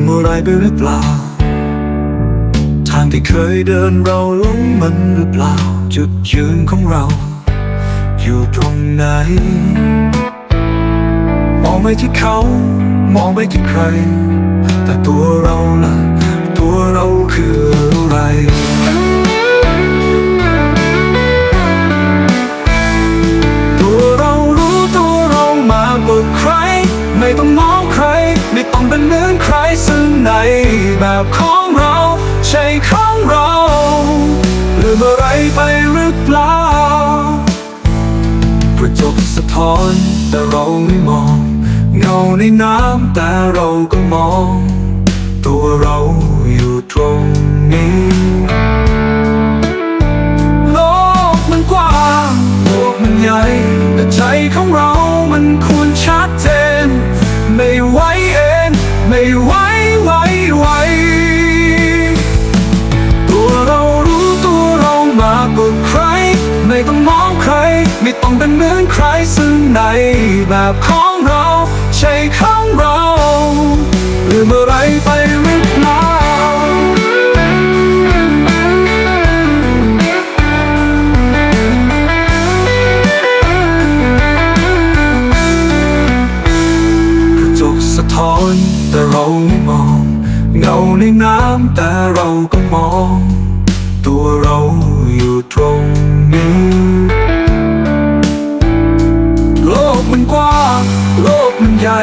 มอะไรไปหรือเปล่า ทางที่เคยเดินเราหลงมันหรือเปล่า จุดยืนของเรา อยู่ตรงไหน มองไปที่เขา มองไปที่ใคร แต่ตัวเราล่ะ แบบของเรา ใช่ของเราลืมอะไรไปหรือเปล่ากระจกสะท้อนแต่เราไม่มอง เงาในน้ำแต่เราก็มอง ตัวเราอยู่ตรงนี้โลกมันกว้างโลกมันใหญ่แต่ใจของเรามันควรชัดเจน ไม่ไหวเองไม่ไวไหวไหว ซึ่งในแบบของเรา ใช่ของเราลือเมื่อไรไปหรือเปล่ากระจกสะท้อนแต่เราไม่มอง เงาในน้ำแต่เราก็มอง ตัวเราอยู่ตรง มันใหญ่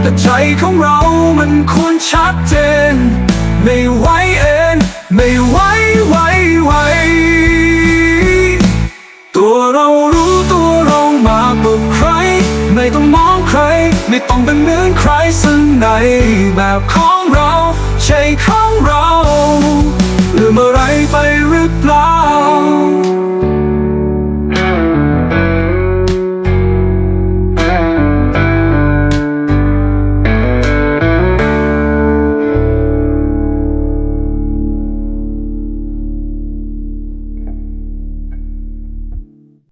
แต่ใจของเรามันควรชัดเจน ไม่ไหวเองไม่ไหวไหวไหวตัวเรารู้ตัวเรามากกว่าใคร ไม่ต้องมองใคร ไม่ต้องเป็นเหมือนใครซึ่งในแบบของเราใช่ของเราลืมอะไรไปหรือเปล่า